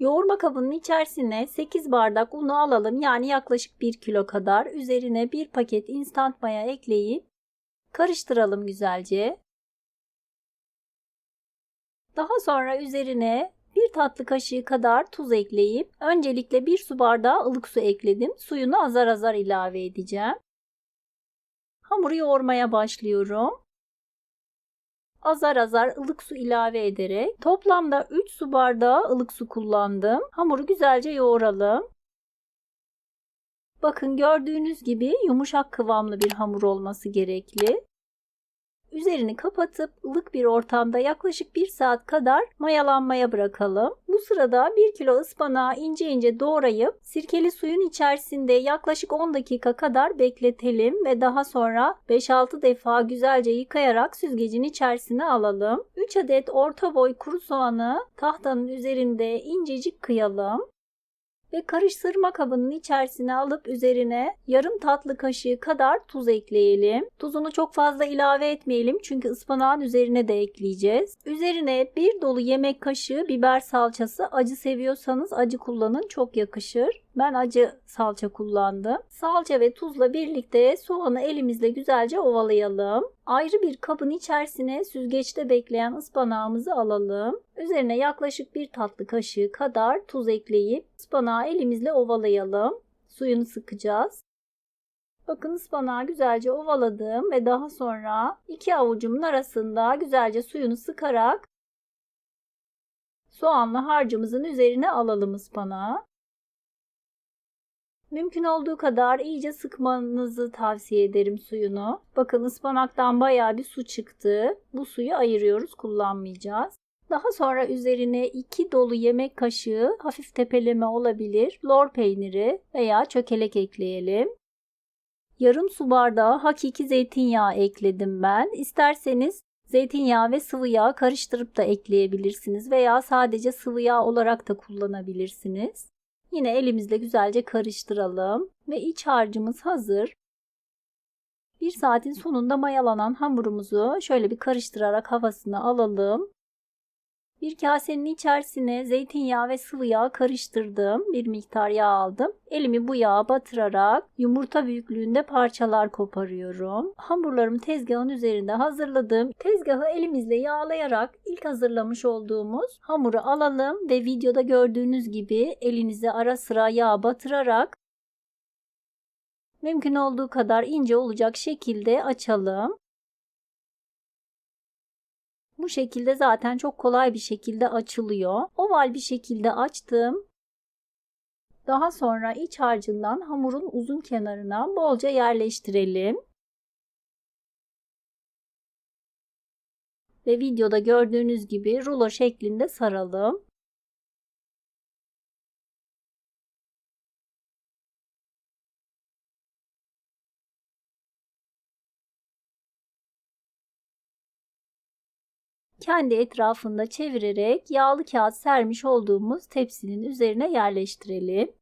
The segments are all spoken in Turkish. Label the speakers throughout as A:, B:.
A: Yoğurma kabının içerisine 8 bardak unu alalım. Yani yaklaşık 1 kilo kadar. Üzerine 1 paket instant maya ekleyip karıştıralım güzelce. Daha sonra üzerine 1 tatlı kaşığı kadar tuz ekleyip öncelikle 1 su bardağı ılık su ekledim. Suyunu azar azar ilave edeceğim. Hamuru yoğurmaya başlıyorum. Azar azar ılık su ilave ederek toplamda 3 su bardağı ılık su kullandım. Hamuru güzelce yoğuralım. Bakın gördüğünüz gibi yumuşak kıvamlı bir hamur olması gerekli. Üzerini kapatıp ılık bir ortamda yaklaşık 1 saat kadar mayalanmaya bırakalım. Bu sırada 1 kilo ıspanağı ince ince doğrayıp sirkeli suyun içerisinde yaklaşık 10 dakika kadar bekletelim ve daha sonra 5-6 defa güzelce yıkayarak süzgecin içerisine alalım. 3 adet orta boy kuru soğanı tahtanın üzerinde incecik kıyalım ve karıştırma kabının içerisine alıp üzerine yarım tatlı kaşığı kadar tuz ekleyelim. Tuzunu çok fazla ilave etmeyelim çünkü ıspanağın üzerine de ekleyeceğiz. Üzerine bir dolu yemek kaşığı biber salçası. Acı seviyorsanız acı kullanın çok yakışır. Ben acı salça kullandım. Salça ve tuzla birlikte soğanı elimizle güzelce ovalayalım. Ayrı bir kabın içerisine süzgeçte bekleyen ıspanağımızı alalım. Üzerine yaklaşık bir tatlı kaşığı kadar tuz ekleyip ıspanağı elimizle ovalayalım. Suyunu sıkacağız. Bakın ıspanağı güzelce ovaladım ve daha sonra iki avucumun arasında güzelce suyunu sıkarak soğanlı harcımızın üzerine alalım ıspanağı. Mümkün olduğu kadar iyice sıkmanızı tavsiye ederim suyunu. Bakın ıspanaktan bayağı bir su çıktı. Bu suyu ayırıyoruz, kullanmayacağız. Daha sonra üzerine 2 dolu yemek kaşığı hafif tepeleme olabilir. Lor peyniri veya çökelek ekleyelim. Yarım su bardağı hakiki zeytinyağı ekledim ben. İsterseniz zeytinyağı ve sıvı yağ karıştırıp da ekleyebilirsiniz veya sadece sıvı yağ olarak da kullanabilirsiniz. Yine elimizle güzelce karıştıralım ve iç harcımız hazır. Bir saatin sonunda mayalanan hamurumuzu şöyle bir karıştırarak havasını alalım. Bir kasenin içerisine zeytinyağı ve sıvı yağ karıştırdım. Bir miktar yağ aldım. Elimi bu yağa batırarak yumurta büyüklüğünde parçalar koparıyorum. Hamurlarımı tezgahın üzerinde hazırladım. Tezgahı elimizle yağlayarak ilk hazırlamış olduğumuz hamuru alalım ve videoda gördüğünüz gibi elinize ara sıra yağ batırarak mümkün olduğu kadar ince olacak şekilde açalım. Bu şekilde zaten çok kolay bir şekilde açılıyor. Oval bir şekilde açtım. Daha sonra iç harcından hamurun uzun kenarına bolca yerleştirelim. Ve videoda gördüğünüz gibi rulo şeklinde saralım. Kendi etrafında çevirerek yağlı kağıt sermiş olduğumuz tepsinin üzerine yerleştirelim.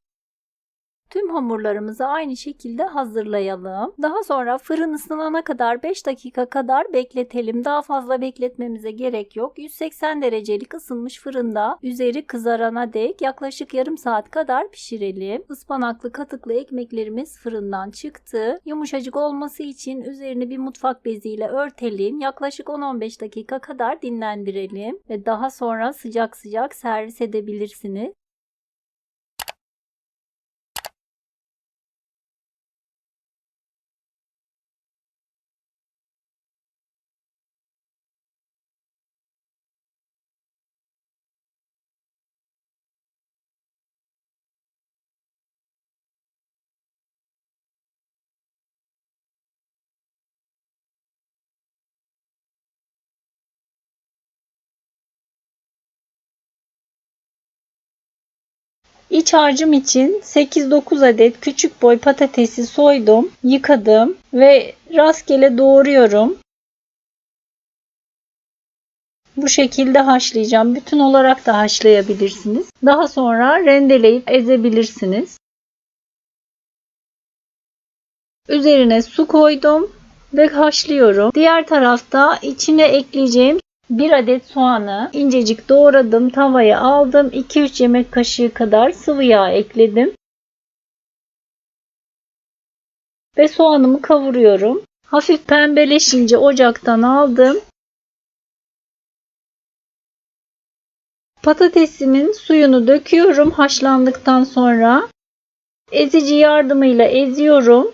A: Tüm hamurlarımızı aynı şekilde hazırlayalım. Daha sonra fırın ısınana kadar 5 dakika kadar bekletelim. Daha fazla bekletmemize gerek yok. 180 derecelik ısınmış fırında üzeri kızarana dek yaklaşık yarım saat kadar pişirelim. Ispanaklı katıklı ekmeklerimiz fırından çıktı. Yumuşacık olması için üzerini bir mutfak beziyle örtelim. Yaklaşık 10-15 dakika kadar dinlendirelim ve daha sonra sıcak sıcak servis edebilirsiniz. İç harcım için 8-9 adet küçük boy patatesi soydum, yıkadım ve rastgele doğruyorum. Bu şekilde haşlayacağım. Bütün olarak da haşlayabilirsiniz. Daha sonra rendeleyip ezebilirsiniz. Üzerine su koydum ve haşlıyorum. Diğer tarafta içine ekleyeceğim 1 adet soğanı incecik doğradım. Tavaya aldım. 2-3 yemek kaşığı kadar sıvı yağ ekledim. Ve soğanımı kavuruyorum. Hafif pembeleşince ocaktan aldım. Patatesimin suyunu döküyorum haşlandıktan sonra. Ezici yardımıyla eziyorum.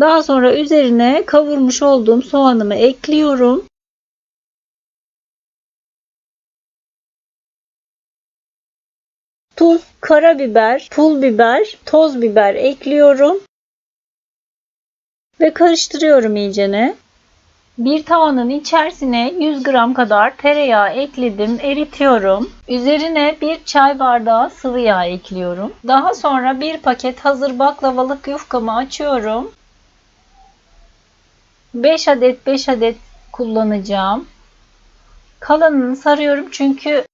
A: Daha sonra üzerine kavurmuş olduğum soğanımı ekliyorum. Tuz, karabiber, pul biber, toz biber ekliyorum. Ve karıştırıyorum iyicene. Bir tavanın içerisine 100 gram kadar tereyağı ekledim, eritiyorum. Üzerine bir çay bardağı sıvı yağ ekliyorum. Daha sonra bir paket hazır baklavalık yufkamı açıyorum. 5 adet 5 adet kullanacağım. Kalanını sarıyorum çünkü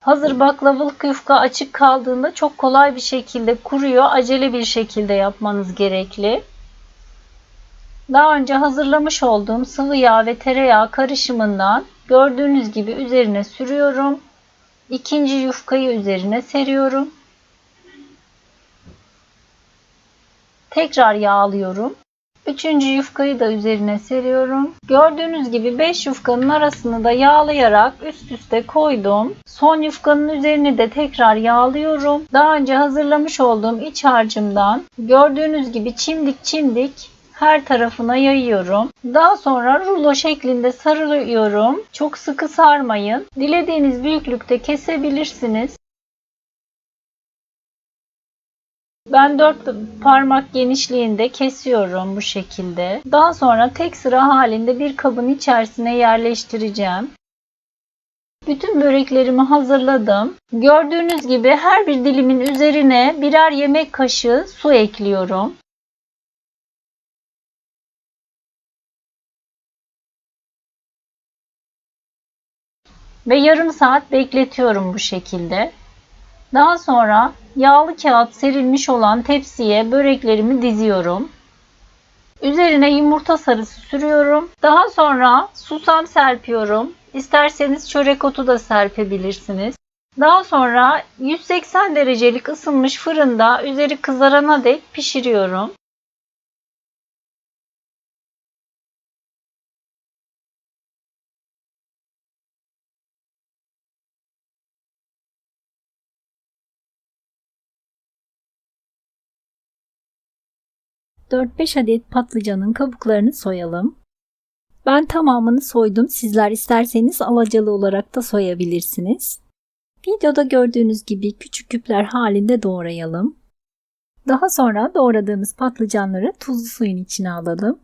A: hazır baklavalık yufka açık kaldığında çok kolay bir şekilde kuruyor. Acele bir şekilde yapmanız gerekli. Daha önce hazırlamış olduğum sıvı yağ ve tereyağı karışımından gördüğünüz gibi üzerine sürüyorum. İkinci yufkayı üzerine seriyorum. Tekrar yağlıyorum. Üçüncü yufkayı da üzerine seriyorum. Gördüğünüz gibi 5 yufkanın arasını da yağlayarak üst üste koydum. Son yufkanın üzerini de tekrar yağlıyorum. Daha önce hazırlamış olduğum iç harcımdan gördüğünüz gibi çimdik çimdik her tarafına yayıyorum. Daha sonra rulo şeklinde sarılıyorum. Çok sıkı sarmayın. Dilediğiniz büyüklükte kesebilirsiniz. Ben 4 parmak genişliğinde kesiyorum bu şekilde. Daha sonra tek sıra halinde bir kabın içerisine yerleştireceğim. Bütün böreklerimi hazırladım. Gördüğünüz gibi her bir dilimin üzerine birer yemek kaşığı su ekliyorum. Ve yarım saat bekletiyorum bu şekilde. Daha sonra yağlı kağıt serilmiş olan tepsiye böreklerimi diziyorum. Üzerine yumurta sarısı sürüyorum. Daha sonra susam serpiyorum. İsterseniz çörek otu da serpebilirsiniz. Daha sonra 180 derecelik ısınmış fırında üzeri kızarana dek pişiriyorum. ...4-5 adet patlıcanın kabuklarını soyalım. Ben tamamını soydum. Sizler isterseniz alacalı olarak da soyabilirsiniz. Videoda gördüğünüz gibi küçük küpler halinde doğrayalım. Daha sonra doğradığımız patlıcanları tuzlu suyun içine alalım.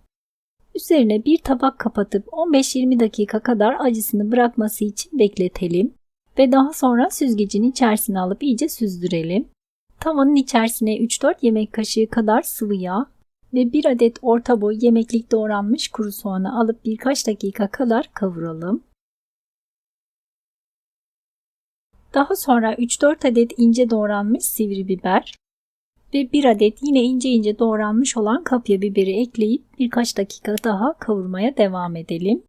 A: Üzerine bir tabak kapatıp 15-20 dakika kadar acısını bırakması için bekletelim. Ve daha sonra süzgecin içerisine alıp iyice süzdürelim. Tavanın içerisine 3-4 yemek kaşığı kadar sıvı yağ ve 1 adet orta boy yemeklik doğranmış kuru soğanı alıp birkaç dakika kadar kavuralım. Daha sonra 3-4 adet ince doğranmış sivri biber ve 1 adet yine ince ince doğranmış olan kapya biberi ekleyip birkaç dakika daha kavurmaya devam edelim.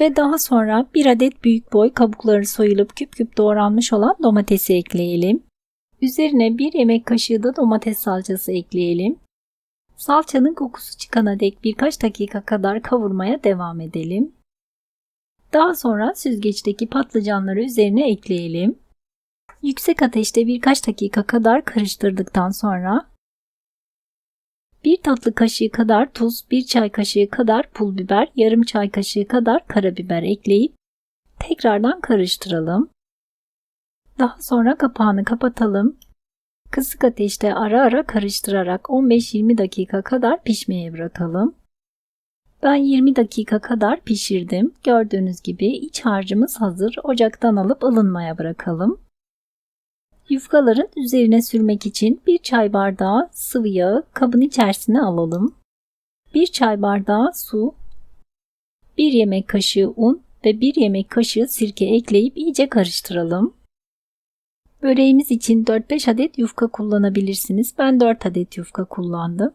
A: Ve daha sonra 1 adet büyük boy kabukları soyulup küp küp doğranmış olan domatesi ekleyelim. Üzerine 1 yemek kaşığı da domates salçası ekleyelim. Salçanın kokusu çıkana dek birkaç dakika kadar kavurmaya devam edelim. Daha sonra süzgeçteki patlıcanları üzerine ekleyelim. Yüksek ateşte birkaç dakika kadar karıştırdıktan sonra 1 tatlı kaşığı kadar tuz, 1 çay kaşığı kadar pul biber, yarım çay kaşığı kadar karabiber ekleyip tekrardan karıştıralım. Daha sonra kapağını kapatalım. Kısık ateşte ara ara karıştırarak 15-20 dakika kadar pişmeye bırakalım. Ben 20 dakika kadar pişirdim. Gördüğünüz gibi iç harcımız hazır. Ocaktan alıp ılınmaya bırakalım. Yufkaların üzerine sürmek için bir çay bardağı sıvı yağı kabın içerisine alalım. Bir çay bardağı su, bir yemek kaşığı un ve bir yemek kaşığı sirke ekleyip iyice karıştıralım. Böreğimiz için 4-5 adet yufka kullanabilirsiniz. Ben 4 adet yufka kullandım.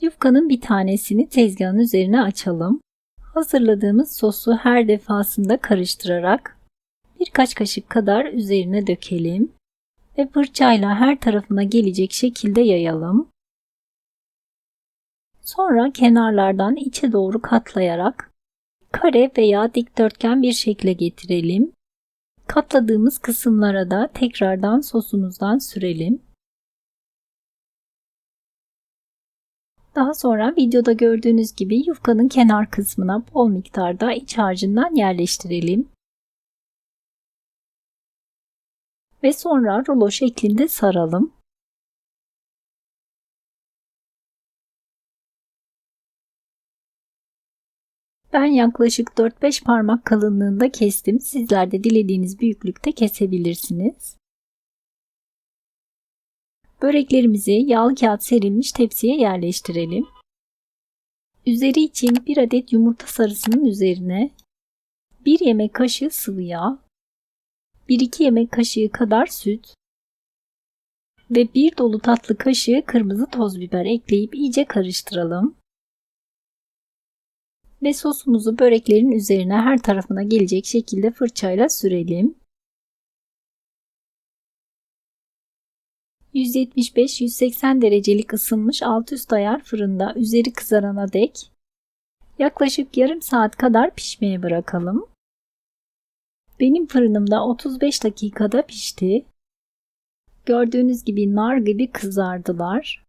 A: Yufkanın bir tanesini tezgahın üzerine açalım. Hazırladığımız sosu her defasında karıştırarak birkaç kaşık kadar üzerine dökelim ve fırçayla her tarafına gelecek şekilde yayalım. Sonra kenarlardan içe doğru katlayarak kare veya dikdörtgen bir şekle getirelim. Katladığımız kısımlara da tekrardan sosumuzdan sürelim. Daha sonra videoda gördüğünüz gibi yufkanın kenar kısmına bol miktarda iç harcından yerleştirelim. Ve sonra rulo şeklinde saralım. Ben yaklaşık 4-5 parmak kalınlığında kestim. Sizler de dilediğiniz büyüklükte kesebilirsiniz. Böreklerimizi yağlı kağıt serilmiş tepsiye yerleştirelim. Üzeri için 1 adet yumurta sarısının üzerine 1 yemek kaşığı sıvı yağ, 1-2 yemek kaşığı kadar süt ve 1 dolu tatlı kaşığı kırmızı toz biber ekleyip iyice karıştıralım. Ve sosumuzu böreklerin üzerine her tarafına gelecek şekilde fırçayla sürelim. 175-180 derecelik ısınmış alt üst ayar fırında üzeri kızarana dek yaklaşık yarım saat kadar pişmeye bırakalım. Benim fırınımda 35 dakikada pişti. Gördüğünüz gibi nar gibi kızardılar.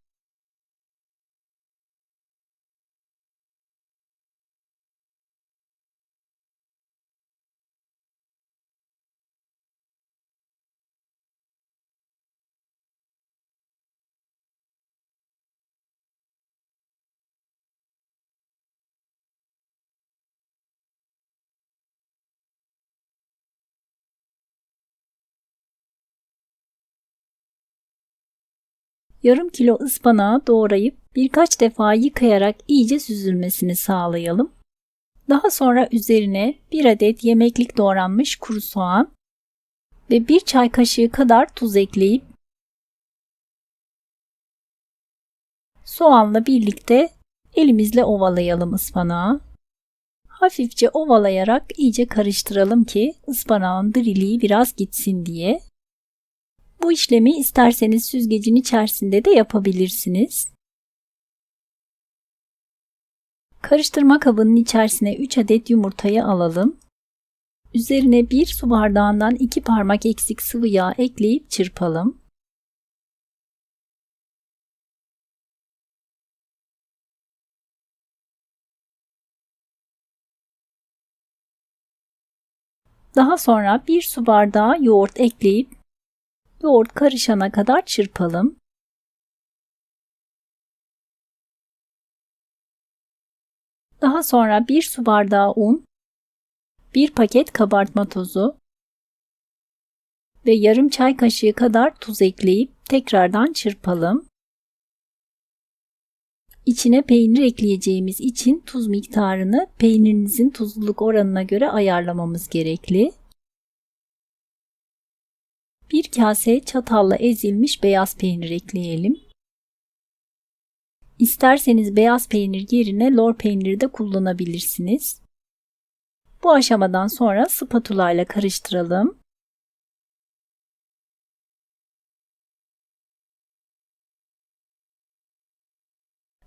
A: Yarım kilo ıspanağı doğrayıp birkaç defa yıkayarak iyice süzülmesini sağlayalım. Daha sonra üzerine bir adet yemeklik doğranmış kuru soğan ve bir çay kaşığı kadar tuz ekleyip soğanla birlikte elimizle ovalayalım ıspanağı. Hafifçe ovalayarak iyice karıştıralım ki ıspanağın diriliği biraz gitsin diye. Bu işlemi isterseniz süzgecin içerisinde de yapabilirsiniz. Karıştırma kabının içerisine 3 adet yumurtayı alalım. Üzerine 1 su bardağından 2 parmak eksik sıvı yağ ekleyip çırpalım. Daha sonra 1 su bardağı yoğurt ekleyip Yoğurt karışana kadar çırpalım. Daha sonra 1 su bardağı un, 1 paket kabartma tozu ve yarım çay kaşığı kadar tuz ekleyip tekrardan çırpalım. İçine peynir ekleyeceğimiz için tuz miktarını peynirinizin tuzluluk oranına göre ayarlamamız gerekli. Bir kase çatalla ezilmiş beyaz peynir ekleyelim. İsterseniz beyaz peynir yerine lor peyniri de kullanabilirsiniz. Bu aşamadan sonra spatula ile karıştıralım.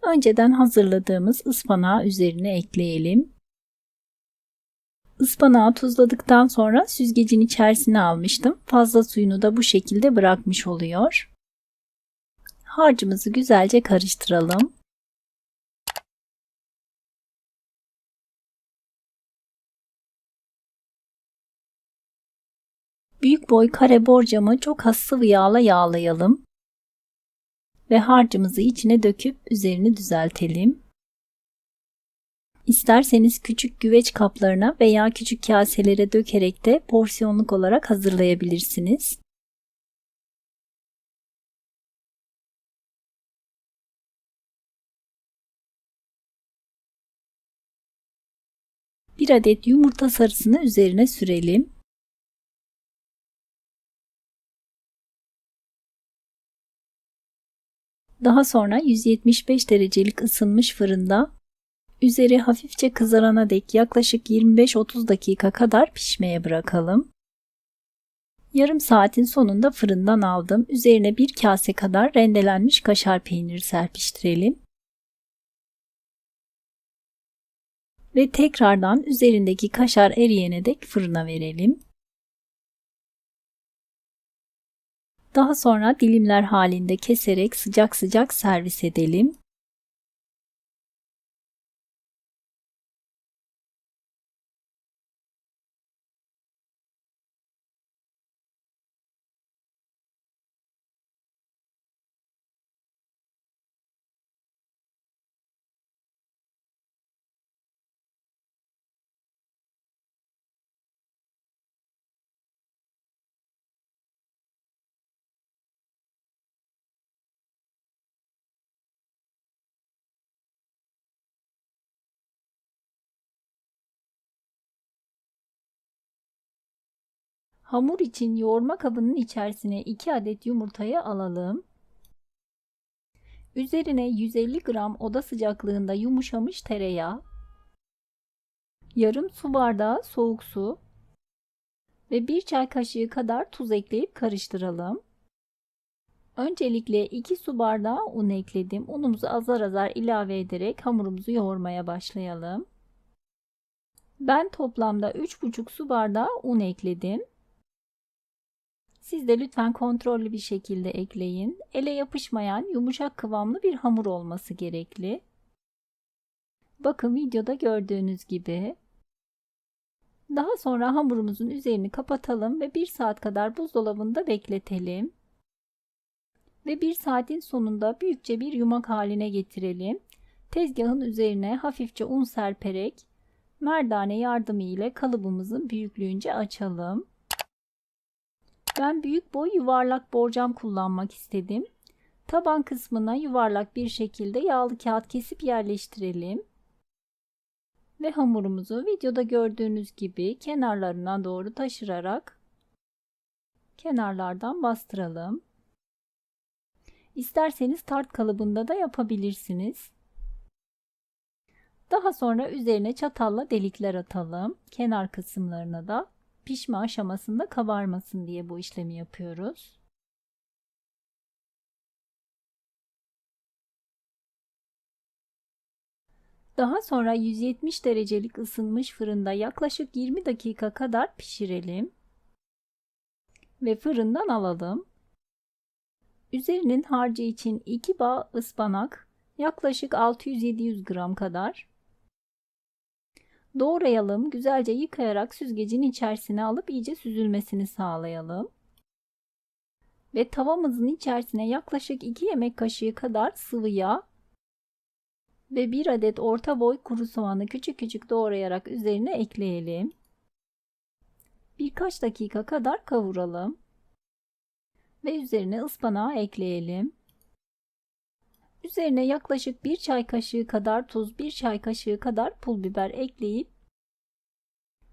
A: Önceden hazırladığımız ıspanağı üzerine ekleyelim. Ispanağı tuzladıktan sonra süzgecin içerisine almıştım. Fazla suyunu da bu şekilde bırakmış oluyor. Harcımızı güzelce karıştıralım. Büyük boy kare borcamı çok az sıvı yağla yağlayalım. Ve harcımızı içine döküp üzerini düzeltelim. İsterseniz küçük güveç kaplarına veya küçük kaselere dökerek de porsiyonluk olarak hazırlayabilirsiniz. Bir adet yumurta sarısını üzerine sürelim. Daha sonra 175 derecelik ısınmış fırında üzeri hafifçe kızarana dek yaklaşık 25-30 dakika kadar pişmeye bırakalım. Yarım saatin sonunda fırından aldım. Üzerine bir kase kadar rendelenmiş kaşar peyniri serpiştirelim. Ve tekrardan üzerindeki kaşar eriyene dek fırına verelim. Daha sonra dilimler halinde keserek sıcak sıcak servis edelim. Hamur için yoğurma kabının içerisine 2 adet yumurtayı alalım. Üzerine 150 gram oda sıcaklığında yumuşamış tereyağı, yarım su bardağı soğuk su ve 1 çay kaşığı kadar tuz ekleyip karıştıralım. Öncelikle 2 su bardağı un ekledim. Unumuzu azar azar ilave ederek hamurumuzu yoğurmaya başlayalım. Ben toplamda 3,5 su bardağı un ekledim. Siz de lütfen kontrollü bir şekilde ekleyin. Ele yapışmayan yumuşak kıvamlı bir hamur olması gerekli. Bakın videoda gördüğünüz gibi. Daha sonra hamurumuzun üzerini kapatalım ve 1 saat kadar buzdolabında bekletelim. Ve 1 saatin sonunda büyükçe bir yumak haline getirelim. Tezgahın üzerine hafifçe un serperek merdane yardımı ile kalıbımızın büyüklüğünce açalım. Ben büyük boy yuvarlak borcam kullanmak istedim. Taban kısmına yuvarlak bir şekilde yağlı kağıt kesip yerleştirelim. Ve hamurumuzu videoda gördüğünüz gibi kenarlarına doğru taşırarak kenarlardan bastıralım. İsterseniz tart kalıbında da yapabilirsiniz. Daha sonra üzerine çatalla delikler atalım. Kenar kısımlarına da pişme aşamasında kabarmasın diye bu işlemi yapıyoruz. Daha sonra 170 derecelik ısınmış fırında yaklaşık 20 dakika kadar pişirelim. Ve fırından alalım. Üzerinin harcı için 2 bağ ıspanak yaklaşık 600-700 gram kadar Doğrayalım. Güzelce yıkayarak süzgecin içerisine alıp iyice süzülmesini sağlayalım. Ve tavamızın içerisine yaklaşık 2 yemek kaşığı kadar sıvı yağ ve 1 adet orta boy kuru soğanı küçük küçük doğrayarak üzerine ekleyelim. Birkaç dakika kadar kavuralım. Ve üzerine ıspanağı ekleyelim. Üzerine yaklaşık 1 çay kaşığı kadar tuz, 1 çay kaşığı kadar pul biber ekleyip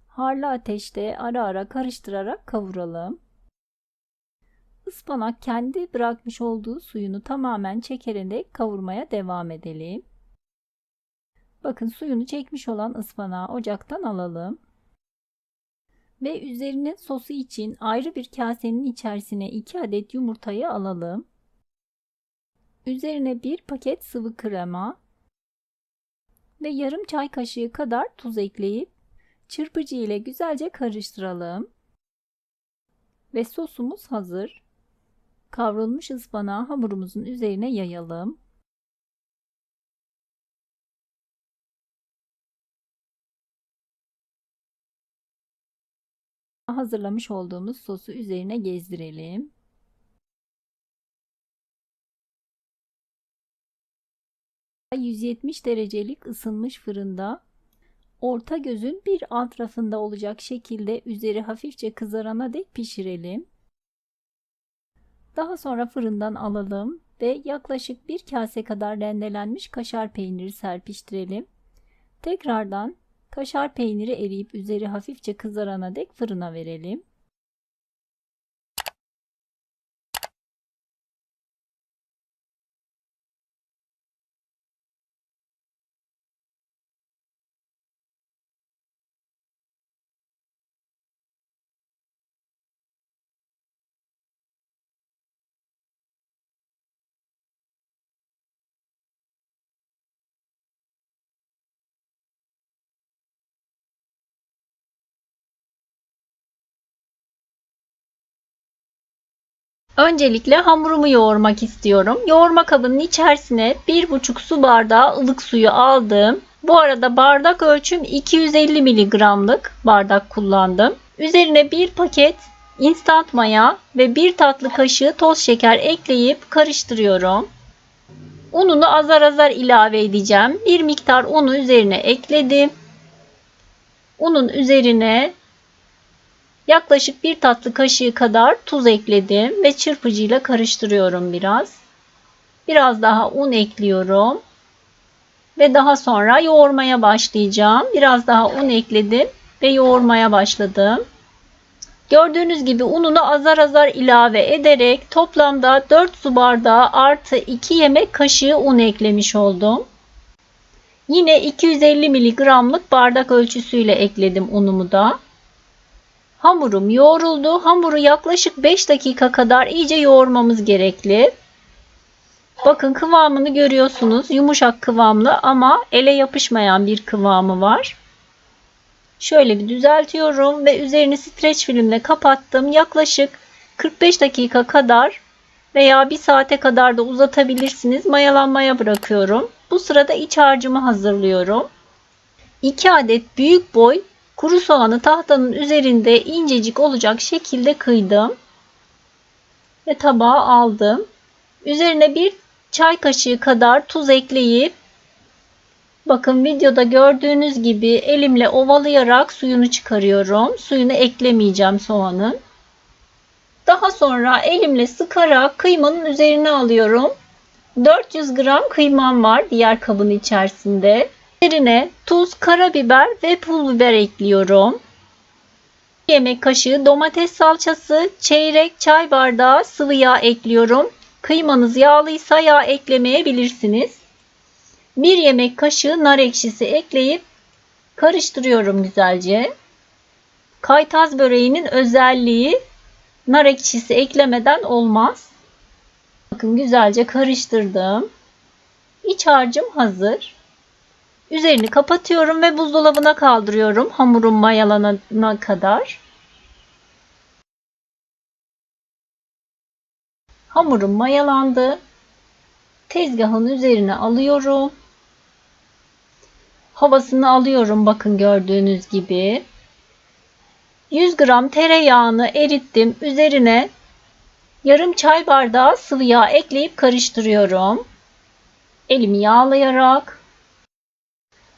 A: harlı ateşte ara ara karıştırarak kavuralım. Ispanak kendi bırakmış olduğu suyunu tamamen çekerek kavurmaya devam edelim. Bakın suyunu çekmiş olan ıspanağı ocaktan alalım. Ve üzerinin sosu için ayrı bir kasenin içerisine 2 adet yumurtayı alalım. Üzerine bir paket sıvı krema ve yarım çay kaşığı kadar tuz ekleyip çırpıcı ile güzelce karıştıralım. Ve sosumuz hazır. Kavrulmuş ıspanağı hamurumuzun üzerine yayalım. Hazırlamış olduğumuz sosu üzerine gezdirelim. 170 derecelik ısınmış fırında orta gözün bir alt rafında olacak şekilde üzeri hafifçe kızarana dek pişirelim. Daha sonra fırından alalım ve yaklaşık bir kase kadar rendelenmiş kaşar peyniri serpiştirelim. Tekrardan kaşar peyniri eriyip üzeri hafifçe kızarana dek fırına verelim. Öncelikle hamurumu yoğurmak istiyorum. Yoğurma kabının içerisine 1,5 su bardağı ılık suyu aldım. Bu arada bardak ölçüm 250 miligramlık bardak kullandım. Üzerine bir paket instant maya ve bir tatlı kaşığı toz şeker ekleyip karıştırıyorum. Ununu azar azar ilave edeceğim. Bir miktar unu üzerine ekledim. Unun üzerine yaklaşık bir tatlı kaşığı kadar tuz ekledim ve çırpıcıyla karıştırıyorum biraz. Biraz daha un ekliyorum. Ve daha sonra yoğurmaya başlayacağım. Biraz daha un ekledim ve yoğurmaya başladım. Gördüğünüz gibi ununu azar azar ilave ederek toplamda 4 su bardağı artı 2 yemek kaşığı un eklemiş oldum. Yine 250 miligramlık bardak ölçüsüyle ekledim unumu da. Hamurum yoğruldu. Hamuru yaklaşık 5 dakika kadar iyice yoğurmamız gerekli. Bakın kıvamını görüyorsunuz. Yumuşak kıvamlı ama ele yapışmayan bir kıvamı var. Şöyle bir düzeltiyorum ve üzerini streç filmle kapattım. Yaklaşık 45 dakika kadar veya 1 saate kadar da uzatabilirsiniz. Mayalanmaya bırakıyorum. Bu sırada iç harcımı hazırlıyorum. 2 adet büyük boy kuru soğanı tahtanın üzerinde incecik olacak şekilde kıydım. Ve tabağa aldım. Üzerine bir çay kaşığı kadar tuz ekleyip Bakın videoda gördüğünüz gibi elimle ovalayarak suyunu çıkarıyorum. Suyunu eklemeyeceğim soğanın. Daha sonra elimle sıkarak kıymanın üzerine alıyorum. 400 gram kıymam var diğer kabın içerisinde. Üzerine tuz, karabiber ve pul biber ekliyorum. Bir yemek kaşığı domates salçası, çeyrek çay bardağı sıvı yağ ekliyorum. Kıymanız yağlıysa yağ eklemeyebilirsiniz. 1 yemek kaşığı nar ekşisi ekleyip karıştırıyorum güzelce. Kaytaz böreğinin özelliği nar ekşisi eklemeden olmaz. Bakın güzelce karıştırdım. İç harcım hazır. Üzerini kapatıyorum ve buzdolabına kaldırıyorum hamurum mayalanana kadar. Hamurum mayalandı. Tezgahın üzerine alıyorum havasını alıyorum bakın gördüğünüz gibi. 100 gram tereyağını erittim. Üzerine yarım çay bardağı sıvı yağ ekleyip karıştırıyorum. Elimi yağlayarak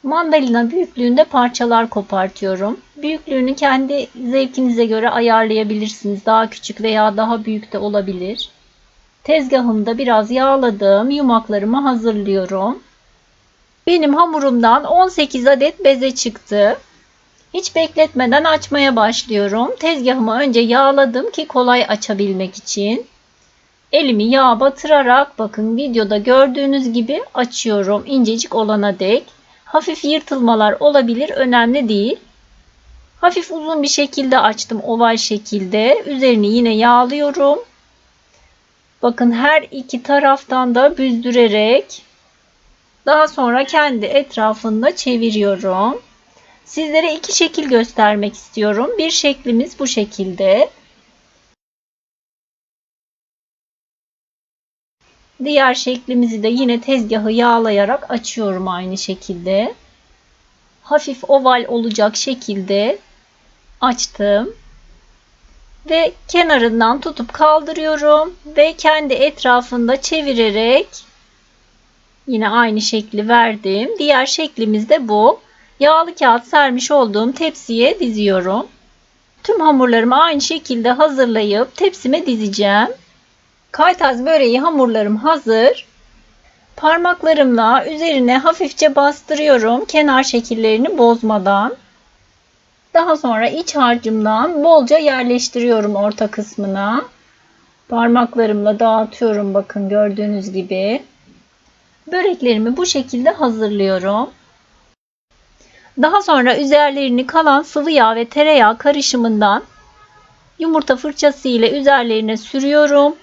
A: mandalina büyüklüğünde parçalar kopartıyorum. Büyüklüğünü kendi zevkinize göre ayarlayabilirsiniz. Daha küçük veya daha büyük de olabilir. Tezgahımda biraz yağladım. Yumaklarımı hazırlıyorum. Benim hamurumdan 18 adet beze çıktı. Hiç bekletmeden açmaya başlıyorum. Tezgahımı önce yağladım ki kolay açabilmek için. Elimi yağ batırarak bakın videoda gördüğünüz gibi açıyorum incecik olana dek. Hafif yırtılmalar olabilir önemli değil. Hafif uzun bir şekilde açtım oval şekilde. Üzerini yine yağlıyorum. Bakın her iki taraftan da büzdürerek daha sonra kendi etrafında çeviriyorum. Sizlere iki şekil göstermek istiyorum. Bir şeklimiz bu şekilde. Diğer şeklimizi de yine tezgahı yağlayarak açıyorum aynı şekilde. Hafif oval olacak şekilde açtım. Ve kenarından tutup kaldırıyorum ve kendi etrafında çevirerek Yine aynı şekli verdim. Diğer şeklimiz de bu. Yağlı kağıt sermiş olduğum tepsiye diziyorum. Tüm hamurlarımı aynı şekilde hazırlayıp tepsime dizeceğim. Kaytaz böreği hamurlarım hazır. Parmaklarımla üzerine hafifçe bastırıyorum kenar şekillerini bozmadan. Daha sonra iç harcımdan bolca yerleştiriyorum orta kısmına. Parmaklarımla dağıtıyorum bakın gördüğünüz gibi. Böreklerimi bu şekilde hazırlıyorum. Daha sonra üzerlerini kalan sıvı yağ ve tereyağı karışımından yumurta fırçası ile üzerlerine sürüyorum.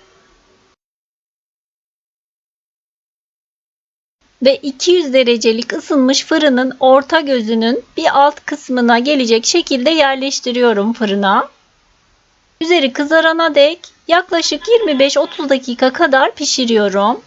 A: Ve 200 derecelik ısınmış fırının orta gözünün bir alt kısmına gelecek şekilde yerleştiriyorum fırına. Üzeri kızarana dek Yaklaşık 25-30 dakika kadar pişiriyorum.